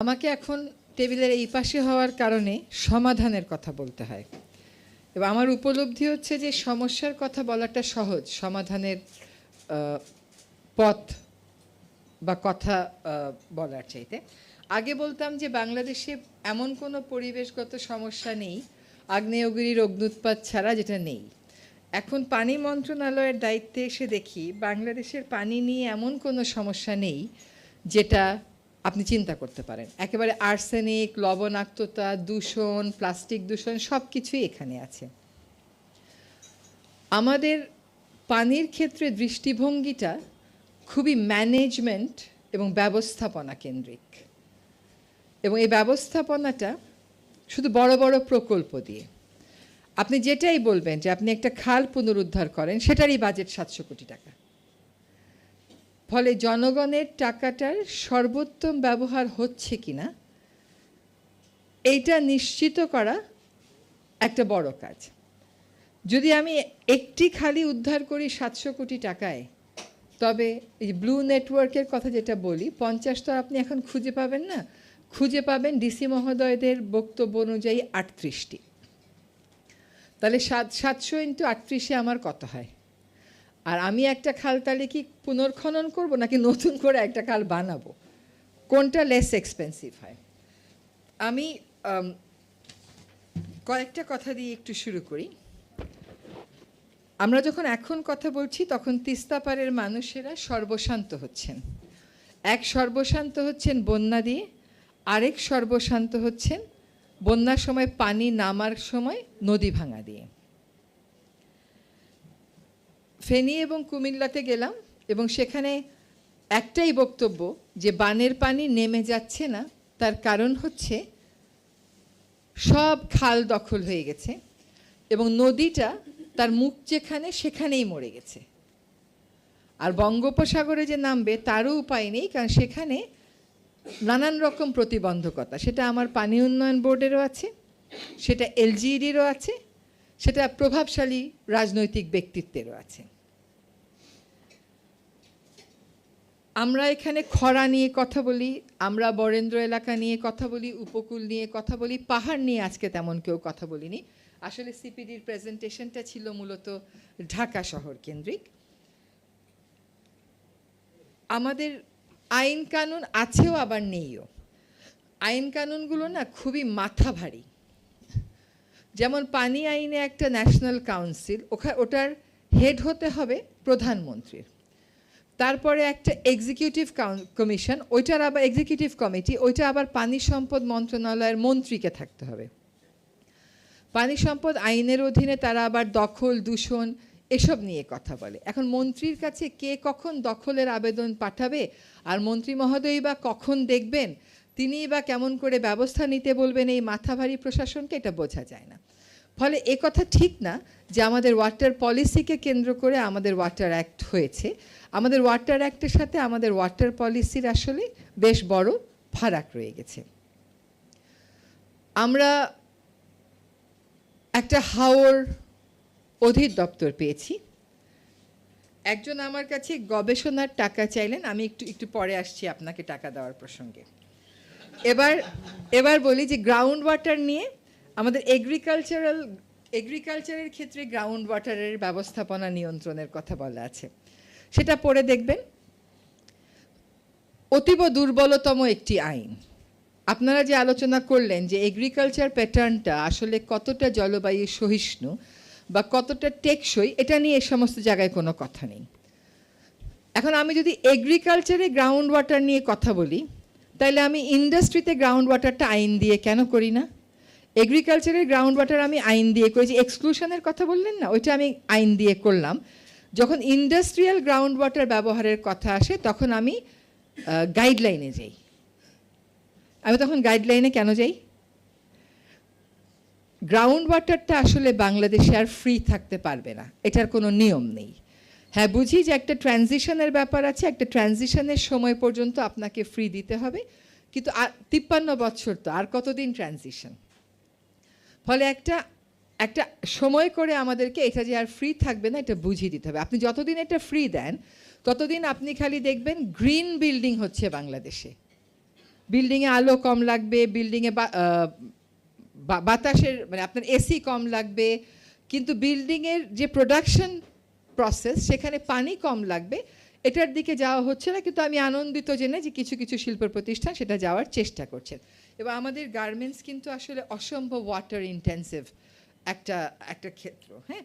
আমাকে এখন টেবিলের এই পাশে হওয়ার কারণে সমাধানের কথা বলতে হয়। এবং আমার উপলব্ধি হচ্ছে যে সমস্যার কথা বলাটা সহজ, সমাধানের পথ বা কথা বলার চাইতে। আগে বলতাম যে বাংলাদেশে এমন কোনো পরিবেশগত সমস্যা নেই আগ্নেয়গিরির অগ্নুৎপাত ছাড়া যেটা নেই। এখন পানি মন্ত্রণালয়ের দায়িত্বে এসে দেখি বাংলাদেশের পানি নিয়ে এমন কোনো সমস্যা নেই, যেটা আপনি চিন্তা করতে পারেন। একেবারে আর্সেনিক লবণাক্ততা, দূষণ প্লাস্টিক দূষণ সব কিছুই এখানে আছে। আমাদের পানির ক্ষেত্রে দৃষ্টিভঙ্গিটা খুবই ম্যানেজমেন্ট এবং ব্যবস্থাপনা কেন্দ্রিক। এবং এই ব্যবস্থাপনাটা শুধু বড় বড় প্রকল্প দিয়ে। আপনি যেটাই বলবেন যে আপনি একটা খাল পুনরুদ্ধার করেন, সেটারই বাজেট সাতশো কোটি টাকা। ফলে জনগণের টাকাটার সর্বোত্তম ব্যবহার হচ্ছে কি না এইটা নিশ্চিত করা একটা বড় কাজ। যদি আমি একটি খালি উদ্ধার করি সাতশো কোটি টাকায়, তবে এই ব্লু নেটওয়ার্কের কথা যেটা বলি, পঞ্চাশ তো আপনি এখন খুঁজে পাবেন না। খুঁজে পাবেন ডিসি মহোদয়দের বক্তব্য অনুযায়ী আটত্রিশটি। তাহলে সাত, সাতশো ইন্টু আটত্রিশে আমার কত হয়? আর আমি একটা খাল তাহলে কি পুনর্খনন করব নাকি নতুন করে একটা খাল বানাবো? কোনটা লেস এক্সপেন্সিভ হয়? আমি কয়েকটা কথা দিয়ে একটু শুরু করি। আমরা যখন এখন কথা বলছি, তখন তিস্তাপাড়ের মানুষেরা সর্বশান্ত হচ্ছেন। এক সর্বশান্ত হচ্ছেন বন্যা দিয়ে, আরেক সর্বশান্ত হচ্ছেন বন্যার সময় পানি নামার সময় নদী ভাঙা দিয়ে। ফেনী এবং কুমিল্লাতে গেলাম এবং সেখানে একটাই বক্তব্য যে বানের পানি নেমে যাচ্ছে না, তার কারণ হচ্ছে সব খাল দখল হয়ে গেছে এবং নদীটা তার মুখ যেখানে সেখানেই মরে গেছে। আর বঙ্গোপসাগরে যে নামবে তারও উপায় নেই, কারণ সেখানে নানান রকম প্রতিবন্ধকতা, সেটা আমার পানি উন্নয়ন বোর্ডেরও আছে, সেটা এলজিইডিরও আছে, সেটা প্রভাবশালী রাজনৈতিক ব্যক্তিত্বেরও আছে। আমরা এখানে খরা নিয়ে কথা বলি, আমরা বরেন্দ্র এলাকা নিয়ে কথা বলি, উপকূল নিয়ে কথা বলি, পাহাড় নিয়ে আজকে তেমন কেউ কথা বলিনি। আসলে সিপিডির প্রেজেন্টেশনটা ছিল মূলত ঢাকা শহর কেন্দ্রিক। আমাদের আইন কানুন আছেও আবার নেইও। আইন কানুনগুলো না খুবই মাথা ভারী যেমন পানি আইনে একটা ন্যাশনাল কাউন্সিল, ওখা, ওটার হেড হতে হবে প্রধানমন্ত্রীর। তারপরে একটা এক্সিকিউটিভ কমিশন ওইটার আবার এক্সিকিউটিভ কমিটি ওইটা আবার পানি সম্পদ মন্ত্রণালয়ের মন্ত্রীকে থাকতে হবে। পানি সম্পদ আইনের অধীনে তারা আবার দখল, দূষণ এসব নিয়ে কথা বলে। এখন মন্ত্রীর কাছে কে কখন দখলের আবেদন পাঠাবে আর মন্ত্রী মহোদয় বা কখন দেখবেন তিনি বা কেমন করে ব্যবস্থা নিতে বলবেন এই মাথা ভারী প্রশাসনকে, এটা বোঝা যায় না। ফলে এ কথা ঠিক না যে আমাদের ওয়াটার পলিসিকে কেন্দ্র করে আমাদের ওয়াটার অ্যাক্ট হয়েছে। আমাদের ওয়াটার অ্যাক্টের সাথে আমাদের ওয়াটার পলিসির আসলে বেশ বড় ফারাক রয়ে গেছে। আমরা একটা হাওর অধিদপ্তর পেয়েছি। একজন আমার কাছে গবেষণার টাকা চাইলেন, আমি একটু একটু পরে আসছি আপনাকে টাকা দেওয়ার প্রসঙ্গে। এবার এবার বলি যে গ্রাউন্ড ওয়াটার নিয়ে আমাদের এগ্রিকালচারাল এগ্রিকালচারের ক্ষেত্রে গ্রাউন্ড ওয়াটারের ব্যবস্থাপনা নিয়ন্ত্রণের কথা বলা আছে। সেটা পড়ে দেখবেন। অতীব দুর্বলতম একটি আইন। আপনারা যে আলোচনা করলেন যে এগ্রিকালচার প্যাটার্নটা আসলে কতটা জলবায়ু সহিষ্ণু বা কতটা টেকসই, এটা নিয়ে এ সমস্ত জায়গায় কোনো কথা নেই। এখন আমি যদি এগ্রিকালচারে গ্রাউন্ড ওয়াটার নিয়ে কথা বলি তাহলে আমি ইন্ডাস্ট্রিতে গ্রাউন্ড ওয়াটারটা আইন দিয়ে কেন করি না? এগ্রিকালচারের গ্রাউন্ড ওয়াটার আমি আইন দিয়ে করেছি। এক্সক্লুশনের কথা বললেন না? ওইটা আমি আইন দিয়ে করলাম। যখন ইন্ডাস্ট্রিয়াল গ্রাউন্ড ওয়াটার ব্যবহারের কথা আসে, তখন আমি গাইডলাইনে যাই। আমি তখন গাইডলাইনে কেন যাই? গ্রাউন্ড ওয়াটারটা আসলে বাংলাদেশে আর ফ্রি থাকতে পারবে না। এটার কোনো নিয়ম নেই। হ্যাঁ বুঝি যে একটা ট্রানজিশনের ব্যাপার আছে। একটা ট্রানজিশনের সময় পর্যন্ত আপনাকে ফ্রি দিতে হবে। কিন্তু তিপ্পান্ন বছর তো, আর কতদিন ট্রানজিশন ফলে একটা একটা সময় করে আমাদেরকে এটা যে আর ফ্রি থাকবে না, এটা বুঝিয়ে দিতে হবে। আপনি যতদিন এটা ফ্রি দেন, ততদিন আপনি খালি দেখবেন গ্রিন বিল্ডিং হচ্ছে বাংলাদেশে। বিল্ডিংয়ে আলো কম লাগবে বিল্ডিংয়ে বাতাসের মানে আপনার এসি কম লাগবে। কিন্তু বিল্ডিংয়ের যে প্রোডাকশন প্রসেস সেখানে পানি কম লাগবে, এটার দিকে যাওয়া হচ্ছে না। কিন্তু আমি আনন্দিত জেনে যে কিছু কিছু শিল্প প্রতিষ্ঠান সেটা যাওয়ার চেষ্টা করছেন। এবং আমাদের গার্মেন্টস কিন্তু আসলে অসম্ভব ওয়াটার ইন্টেন্সিভ একটা একটা ক্ষেত্র হ্যাঁ?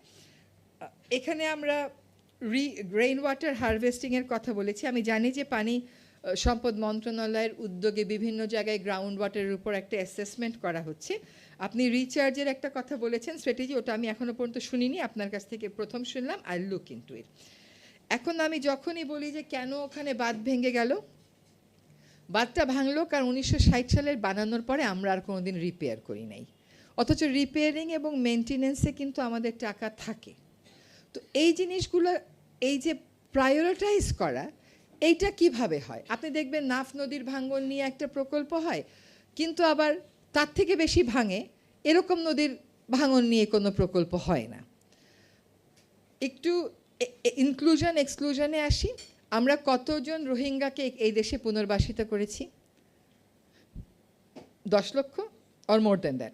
এখানে আমরা রি রেইন ওয়াটার হারভেস্টিংয়ের কথা বলেছি। আমি জানি যে পানি সম্পদ মন্ত্রণালয়ের উদ্যোগে বিভিন্ন জায়গায় গ্রাউন্ড ওয়াটারের উপর একটা অ্যাসেসমেন্ট করা হচ্ছে। আপনি রিচার্জের একটা কথা বলেছেন স্ট্র্যাটেজি ওটা আমি এখনও পর্যন্ত শুনিনি, আপনার কাছ থেকে প্রথম শুনলাম আই লুক ইন্টু ইট এখন আমি যখনই বলি যে কেন ওখানে বাঁধ ভেঙে গেল বাঁধটা ভাঙলো, কারণ উনিশশো ষাট সালের বানানোর পরে আমরা আর কোনোদিন রিপেয়ার করি নাই। অথচ রিপেয়ারিং এবং মেনটেনেন্সে কিন্তু আমাদের টাকা থাকে। তো এই জিনিসগুলো, এই যে প্রায়োরিটাইজ করা, এইটা কীভাবে হয়? আপনি দেখবেন নাফ নদীর ভাঙ্গন নিয়ে একটা প্রকল্প হয়, কিন্তু আবার তার থেকে বেশি ভাঙে, এরকম নদীর ভাঙন নিয়ে কোনো প্রকল্প হয় না। একটু ইনক্লুশন এক্সক্লুশনে আসি। আমরা কতজন রোহিঙ্গাকে এই দেশে পুনর্বাসিত করেছি? দশ লক্ষ অর মোর দেন দ্যাট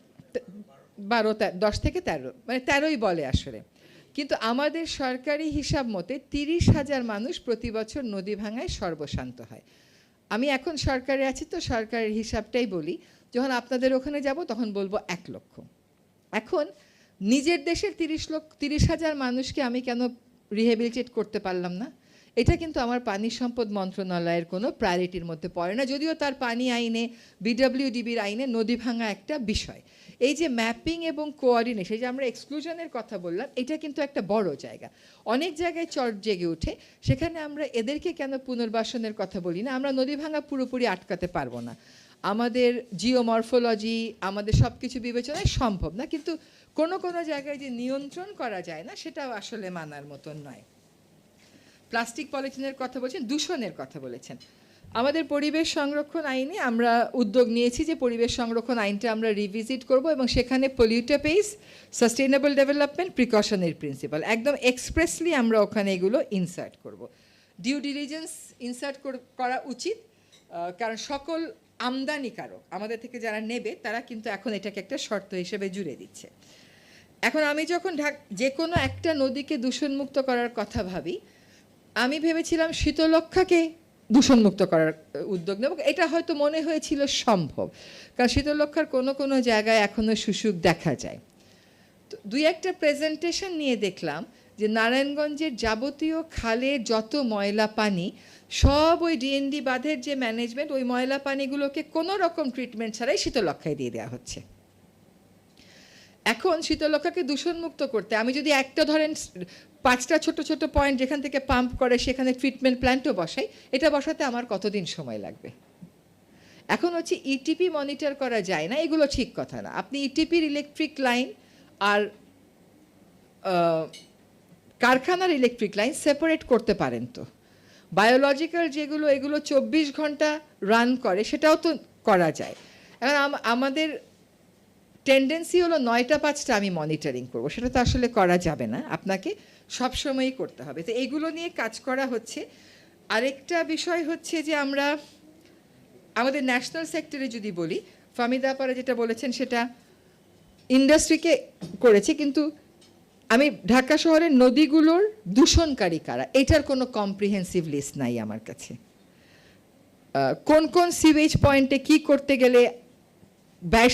বারো দশ থেকে তেরো মানে তেরোই বলে আসলে। কিন্তু আমাদের সরকারি হিসাব মতে তিরিশ হাজার মানুষ প্রতি বছর নদী ভাঙায় সর্বশান্ত হয়। আমি এখন সরকারে আছি তো সরকারের হিসাবটাই বলি, যখন আপনাদের ওখানে যাব তখন বলব এক লক্ষ। এখন নিজের দেশের তিরিশ লক্ষ, তিরিশ হাজার মানুষকে আমি কেন রিহেবিলিটেট করতে পারলাম না? এটা কিন্তু আমার পানি সম্পদ মন্ত্রণালয়ের কোনো প্রায়োরিটির মধ্যে পড়ে না, যদিও তার পানি আইনে বিডব্লিউডিবির আইনে নদী ভাঙা একটা বিষয়। এই যে ম্যাপিং এবং কোঅর্ডিনেশন এই যে আমরা এক্সক্লুশনের কথা বললাম, এটা কিন্তু একটা বড় জায়গা। অনেক জায়গায় চট জেগে ওঠে, সেখানে আমরা এদেরকে কেন পুনর্বাসনের কথা বলি না? আমরা নদী ভাঙা পুরোপুরি আটকাতে পারব না। আমাদের জিওমরফোলজি আমাদের সব কিছু বিবেচনায় সম্ভব না, কিন্তু কোনো কোনো জায়গায় যে নিয়ন্ত্রণ করা যায় না, সেটাও আসলে মানার মতন নয়। প্লাস্টিক পলিথিনের কথা বলছেন, দূষণের কথা বলেছেন। আমাদের পরিবেশ সংরক্ষণ আইনে আমরা উদ্যোগ নিয়েছি যে পরিবেশ সংরক্ষণ আইনটা আমরা রিভিজিট করব এবং সেখানে পলিউটার পেস সাস্টেইনেবল ডেভেলপমেন্ট প্রিকশনের প্রিন্সিপাল একদম এক্সপ্রেসলি আমরা ওখানে এগুলো ইনসার্ট করব। ডিউ ডিলিজেন্স ইনসার্ট করা উচিত কারণ সকল আমদানিকারক, আমাদের থেকে যারা নেবে, তারা কিন্তু এখন এটাকে একটা শর্ত হিসেবে জুড়ে দিচ্ছে। এখন আমি যখন ঢাক যে কোনো একটা নদীকে দূষণমুক্ত করার কথা ভাবি আমি ভেবেছিলাম শীতলক্ষাকে দূষণমুক্ত করার উদ্যোগ নেব। এটা হয়তো মনে হয়েছিল সম্ভব, কারণ শীতলক্ষার কোনো কোনো জায়গায় এখনও শুশুক দেখা যায়। তো দুই একটা প্রেজেন্টেশন নিয়ে দেখলাম যে নারায়ণগঞ্জের যাবতীয় খালে যত ময়লা পানি, সব ওই ডিএনডি বাঁধের যে ম্যানেজমেন্ট ওই ময়লা পানিগুলোকে কোনো রকম ট্রিটমেন্ট ছাড়াই শীতলক্ষায় দিয়ে দেওয়া হচ্ছে। এখন শীতলক্ষাকে দূষণমুক্ত করতে, আমি যদি একটা ধরেন পাঁচটা ছোট ছোট পয়েন্ট যেখান থেকে পাম্প করে সেখানে ট্রিটমেন্ট প্ল্যান্টও বসাই, এটা বসাতে আমার কতদিন সময় লাগবে? এখন হচ্ছে ইটিপি মনিটর করা যায় না, এগুলো ঠিক কথা না। আপনি ইটিপির ইলেকট্রিক লাইন আর কারখানার ইলেকট্রিক লাইন সেপারেট করতে পারেন তো। বায়োলজিক্যাল যেগুলো, এগুলো চব্বিশ ঘণ্টা রান করে, সেটাও তো করা যায়। এখন আম- আমাদের টেন্ডেন্সি হলো নয়টা, পাঁচটা আমি মনিটরিং করব। সেটা তো আসলে করা যাবে না, আপনাকে সবসময়ই করতে হবে। তো এগুলো নিয়ে কাজ করা হচ্ছে। আরেকটা বিষয় হচ্ছে যে আমরা, আমাদের ন্যাশনাল সেক্টরে যদি বলি ফামিদা পারা যেটা বলেছেন সেটা ইন্ডাস্ট্রিকে করেছে, কিন্তু আমি ঢাকা শহরের নদীগুলোর দূষণকারী কারা? এটার কোনো কম্প্রিহেন্সিভ লিস্ট নাই আমার কাছে। কোন কোন সিওয়েজ পয়েন্টে কি করতে গেলে ব্যয়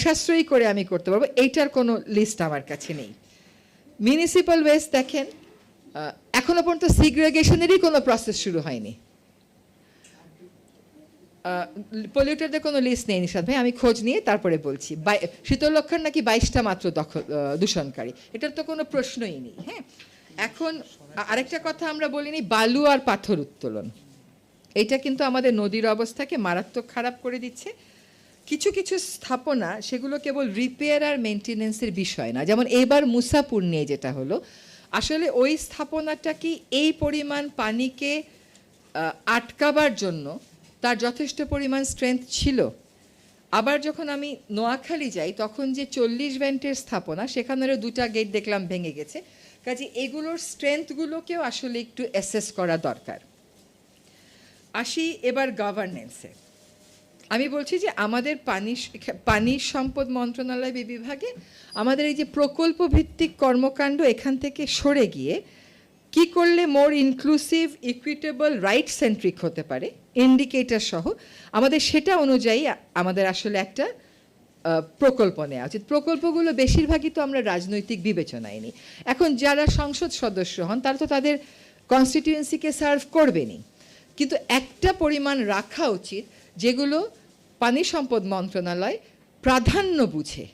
করে আমি করতে পারব এইটার কোনো লিস্ট আমার কাছে নেই। মিউনিসিপ্যাল ওয়েস্ট দেখেন আহ, এখনও পর্যন্ত সিগ্রেগেশনেরই কোনো প্রসেস শুরু হয়নি। পলিউটারদের কোনো লিস্ট নেই নিশাদ ভাই আমি খোঁজ নিয়ে তারপরে বলছি। শীতলক্ষার নাকি বাইশটা মাত্র দখল দূষণকারী এটার তো কোনো প্রশ্নই নেই হ্যাঁ? এখন আরেকটা কথা আমরা বলিনি বালু আর পাথর উত্তোলন। এইটা কিন্তু আমাদের নদীর অবস্থাকে মারাত্মক খারাপ করে দিচ্ছে। কিছু কিছু স্থাপনা সেগুলো কেবল রিপেয়ার আর মেনটেনেন্সের বিষয় না। যেমন এবার মুসাপুর নিয়ে যেটা হলো, আসলে ওই স্থাপনাটা কি এই পরিমাণ পানিকে আটকাবার জন্য তার যথেষ্ট পরিমাণ স্ট্রেংথ ছিল? আবার যখন আমি নোয়াখালী যাই, তখন যে চল্লিশ ভ্যান্টের স্থাপনা, সেখানেরও দুটা গেট দেখলাম ভেঙে গেছে। কাজে এগুলোর স্ট্রেংথগুলোকেও আসলে একটু অ্যাসেস করা দরকার। আসি এবার গভর্নেন্সে আমি বলছি যে আমাদের পানি পানি সম্পদ মন্ত্রণালয় বিভাগে আমাদের এই যে প্রকল্প ভিত্তিক কর্মকাণ্ড এখান থেকে সরে গিয়ে কি করলে more inclusive equitable right centric হতে পারে ইন্ডিকেটার সহ, আমাদের সেটা অনুযায়ী আমাদের আসলে একটা প্রকল্প নেওয়া উচিত। প্রকল্পগুলো বেশিরভাগই তো আমরা রাজনৈতিক বিবেচনায় নিই। এখন যারা সংসদ সদস্য হন, তারা তো তাদের কনস্টিটিউয়েন্সিকে সার্ভ করবেনই। কিন্তু একটা পরিমাণ রাখা উচিত, যেগুলো পানি সম্পদ মন্ত্রণালয় প্রাধান্য বুঝে,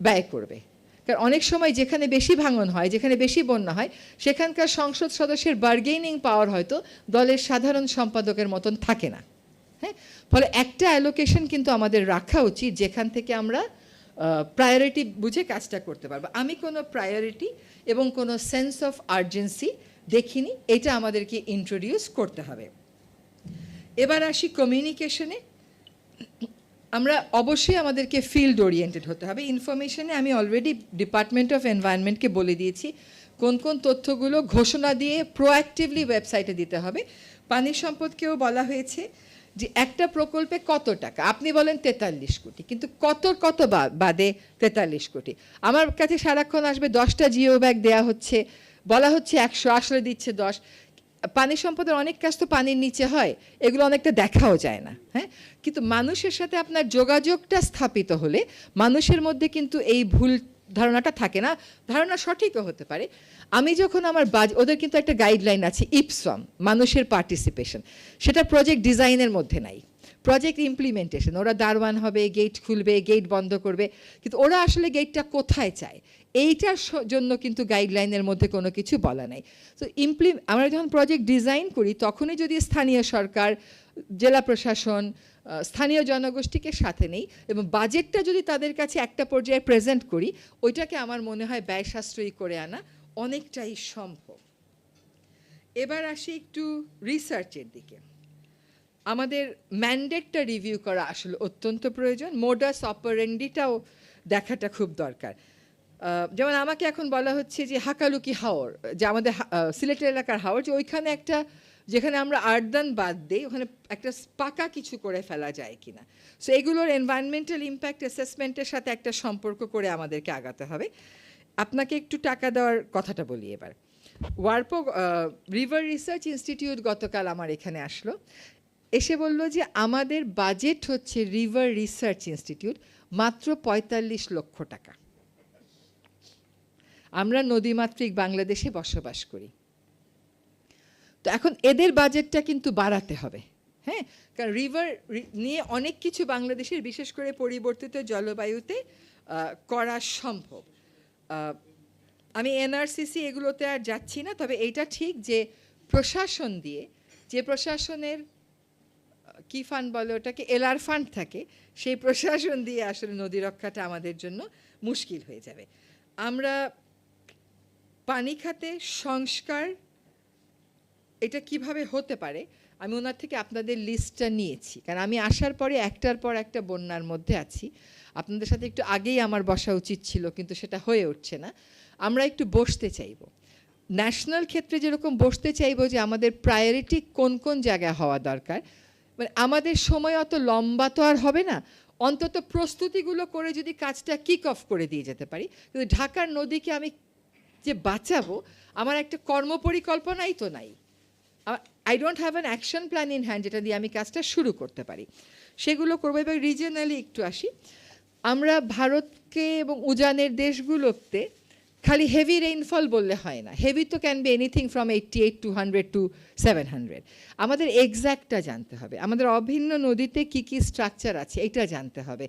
ব্যয় করবে। কারণ অনেক সময় যেখানে বেশি ভাঙন হয়, যেখানে বেশি বন্যা হয়, সেখানকার সংসদ সদস্যের বার্গেনিং পাওয়ার হয়তো দলের সাধারণ সম্পাদকের মতন থাকে না। হ্যাঁ? ফলে একটা অ্যালোকেশন কিন্তু আমাদের রাখা উচিত, যেখান থেকে আমরা প্রায়োরিটি বুঝে কাজটা করতে পারব। আমি কোনো প্রায়োরিটি এবং কোনো সেন্স অফ আর্জেন্সি দেখিনি, এটা আমাদেরকে ইন্ট্রোডিউস করতে হবে। এবার আসি কমিউনিকেশনে আমরা অবশ্যই আমাদেরকে ফিল্ড ওরিয়েন্টেড হতে হবে। ইনফরমেশনে আমি অলরেডি ডিপার্টমেন্ট অফ এনভায়রনমেন্টকে বলে দিয়েছি। কোন কোন তথ্যগুলো ঘোষণা দিয়ে প্রোঅ্যাক্টিভলি ওয়েবসাইটে দিতে হবে। পানি সম্পদকেও বলা হয়েছে যে একটা প্রকল্পে কত টাকা? আপনি বলেন তেতাল্লিশ কোটি, কিন্তু কত কত বাদে তেতাল্লিশ কোটি? আমার কাছে সারাক্ষণ আসবে, দশটা জিও ব্যাগ দেওয়া হচ্ছে, বলা হচ্ছে একশো, আসলে দিচ্ছে দশ। পানি সম্পদের অনেক কাজ তো পানির নিচে হয়, এগুলো অনেকটা দেখাও যায় না হ্যাঁ? কিন্তু মানুষের সাথে আপনার যোগাযোগটা স্থাপিত হলে মানুষের মধ্যে কিন্তু এই ভুল ধারণাটা থাকে না, ধারণা সঠিকও হতে পারে। আমি যখন আমার বাজ, ওদের কিন্তু একটা গাইডলাইন আছে, ইপসম, মানুষের পার্টিসিপেশন সেটা প্রজেক্ট ডিজাইনের মধ্যে নাই প্রজেক্ট ইমপ্লিমেন্টেশন ওরা দারওয়ান হবে গেট খুলবে গেট বন্ধ করবে, কিন্তু ওরা আসলে গেটটা কোথায় চায়? এইটার জন্য কিন্তু গাইডলাইনের মধ্যে কোনো কিছু বলা নাই। তো ইমপ্লি আমরা যখন প্রজেক্ট ডিজাইন করি, তখনই যদি স্থানীয় সরকার, জেলা প্রশাসন স্থানীয় জনগোষ্ঠীকে সাথে নেই এবং বাজেটটা যদি তাদের কাছে একটা পর্যায়ে প্রেজেন্ট করি, ওইটাকে আমার মনে হয় ব্যয় সাশ্রয়ী করে আনা অনেকটাই সম্ভব। এবার আসি একটু রিসার্চের দিকে। আমাদের ম্যান্ডেটটা রিভিউ করা আসলে অত্যন্ত প্রয়োজন। মোডাস অপারেন্ডিটাও দেখাটা খুব দরকার। যেমন আমাকে এখন বলা হচ্ছে যে হাকালুকি হাওর, যে আমাদের সিলেটের এলাকার হাওর, যে ওইখানে একটা, যেখানে আমরা আর্দান বাদ দিই, ওখানে একটা পাকা কিছু করে ফেলা যায় কিনা। সো এগুলোর এনভায়রনমেন্টাল ইম্প্যাক্ট অ্যাসেসমেন্টের সাথে একটা সম্পর্ক করে আমাদেরকে আগাতে হবে। আপনাকে একটু টাকা দেওয়ার কথাটা বলি এবার। ওয়ার্পো রিভার রিসার্চ ইনস্টিটিউট গতকাল আমার এখানে আসলো। এসে বলল যে আমাদের বাজেট হচ্ছে রিভার রিসার্চ ইনস্টিটিউট মাত্র পঁয়তাল্লিশ লক্ষ টাকা। আমরা নদীমাতৃক বাংলাদেশে বসবাস করি। তো এখন এদের বাজেটটা কিন্তু বাড়াতে হবে হ্যাঁ? কারণ রিভার নিয়ে অনেক কিছু বাংলাদেশের বিশেষ করে পরিবর্তিত জলবায়ুতে করা সম্ভব। আমি এনআরসিসি এগুলোতে আর যাচ্ছি না, তবে এইটা ঠিক যে প্রশাসন দিয়ে, যে প্রশাসনের কি ফান্ড বলে ওটাকে এলআর ফান্ড থাকে, সেই প্রশাসন দিয়ে আসলে নদী রক্ষাটা আমাদের জন্য মুশকিল হয়ে যাবে। আমরা পানি খাতে সংস্কার, এটা কীভাবে হতে পারে? আমি ওনার থেকে আপনাদের লিস্টটা নিয়েছি। কারণ আমি আসার পরে একটার পর একটা বন্যার মধ্যে আছি। আপনাদের সাথে একটু আগেই আমার বসা উচিত ছিল, কিন্তু সেটা হয়ে উঠছে না। আমরা একটু বসতে চাইব। ন্যাশনাল ক্ষেত্রে যেরকম বসতে চাইব যে আমাদের প্রায়োরিটি কোন কোন জায়গায় হওয়া দরকার? মানে আমাদের সময় অত লম্বা তো আর হবে না। অন্তত প্রস্তুতিগুলো করে যদি কাজটা কিক অফ করে দিয়ে যেতে পারি। কিন্তু ঢাকার নদীকে আমি যে বাঁচাবো, আমার একটা কর্মপরিকল্পনাই তো নাই। I don't have an action plan in hand যেটা দিয়ে আমি কাজটা শুরু করতে পারি। সেগুলো করব। এবার রিজিয়নালি একটু আসি। আমরা ভারতকে এবং উজানের দেশগুলোতে খালি হেভি রেইনফল বললে হয় না। হেভি তো can be anything from eighty eight to hundred to seven hundred আমাদের এক্স্যাক্টটা জানতে হবে। আমাদের অভিন্ন নদীতে কি কি স্ট্রাকচার আছে, এটা জানতে হবে।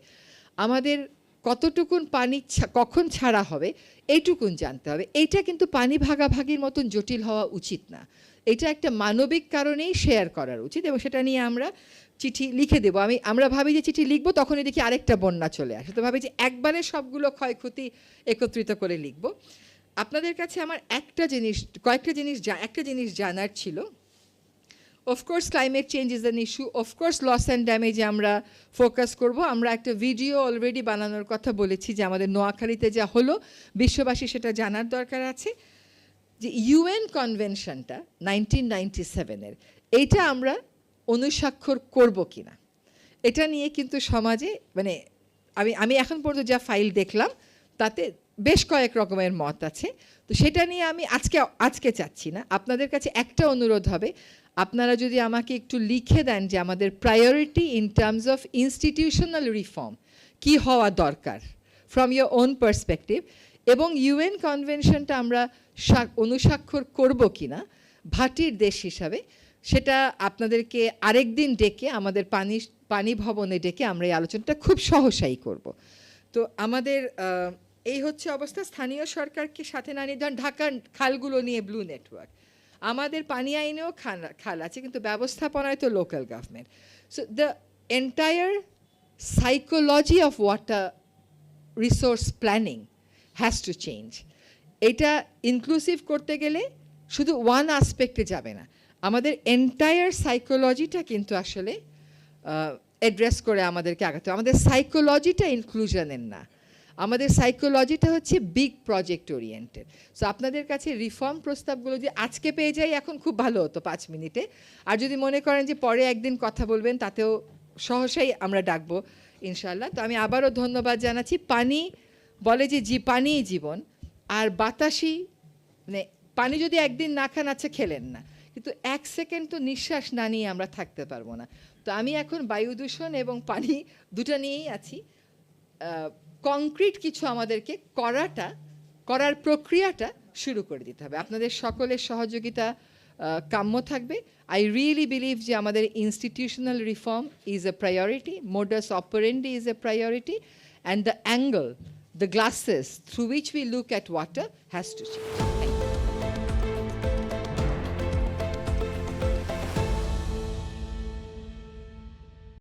আমাদের কতটুকুন পানি কখন ছাড়া হবে, এইটুকুন জানতে হবে। এইটা কিন্তু পানি ভাগাভাগির মতন জটিল হওয়া উচিত না। এটা একটা মানবিক কারণেই শেয়ার করার উচিত এবং সেটা নিয়ে আমরা চিঠি লিখে দেবো। আমি, আমরা ভাবি যে চিঠি লিখব তখনই দেখি আরেকটা বন্যা চলে আসে। তো ভাবি যে একবারে সবগুলো ক্ষয়ক্ষতি একত্রিত করে লিখব। আপনাদের কাছে আমার একটা জিনিস, কয়েকটা জিনিস একটা জিনিস জানার ছিল। Of course climate change is an issue of course loss and ড্যামেজে আমরা ফোকাস করব। আমরা একটা ভিডিও অলরেডি বানানোর কথা বলেছি যে আমাদের নোয়াখালীতে যা হলো, বিশ্ববাসী সেটা জানার দরকার আছে। যে ইউএন কনভেনশনটা নাইনটিন নাইনটি সেভেনের এইটা আমরা অনুস্বাক্ষর করব কিনা? এটা নিয়ে কিন্তু সমাজে মানে আমি আমি এখন পর্যন্ত যা ফাইল দেখলাম, তাতে বেশ কয়েক রকমের মত আছে। তো সেটা নিয়ে আমি আজকে আজকে চাচ্ছি না। আপনাদের কাছে একটা অনুরোধ হবে আপনারা যদি আমাকে একটু লিখে দেন যে আমাদের priority in terms of institutional reform কি হওয়া দরকার ফ্রম ইয়োর ওন পার্সপেক্টিভ এবং ইউএন কনভেনশনটা আমরা অনুস্বাক্ষর করব কিনা, ভাটির দেশ হিসাবে, সেটা আপনাদেরকে আরেকদিন ডেকে আমাদের পানি পানি ভবনে ডেকে আমরা এই আলোচনাটা খুব সহসাই করব। তো আমাদের এই হচ্ছে অবস্থা। স্থানীয় সরকারকে সাথে না নিয়ে ধরেন ঢাকার খালগুলো নিয়ে ব্লু নেটওয়ার্ক আমাদের পানি আইনেও খাল আছে, কিন্তু ব্যবস্থাপনায় তো local government so the entire psychology of water resource planning has to change এটা ইনক্লুসিভ করতে গেলে শুধু ওয়ান আসপেক্টে যাবে না। আমাদের এন্টায়ার সাইকোলজিটা কিন্তু আসলে অ্যাড্রেস করে আমাদেরকে আগাতে আমাদের সাইকোলজিটা ইনক্লুশনের না। আমাদের সাইকোলজিটা হচ্ছে বিগ প্রজেক্ট ওরিয়েন্টেড সো আপনাদের কাছে রিফর্ম প্রস্তাবগুলো যে আজকে পেয়ে যাই, এখন খুব ভালো হতো পাঁচ মিনিটে। আর যদি মনে করেন যে পরে একদিন কথা বলবেন, তাতেও সহসাই আমরা ডাকবো ইনশাল্লাহ তো আমি আবারও ধন্যবাদ জানাচ্ছি। পানি বলে যে জি, পানিই জীবন। আর বাতাসই মানে পানি যদি একদিন না খান আচ্ছা খেলেন না। কিন্তু এক সেকেন্ড তো নিঃশ্বাস না নিয়ে আমরা থাকতে পারব না। তো আমি এখন বায়ু দূষণ এবং পানি দুটো নিয়েই আছি। কংক্রিট কিছু আমাদেরকে করাটা, করার প্রক্রিয়াটা শুরু করে দিতে হবে। আপনাদের সকলের সহযোগিতা কাম্য থাকবে। আই রিয়েলি বিলিভ যে আমাদের institutional reform is a priority modus operandi is a priority and the angle the glasses through which we look at water has to change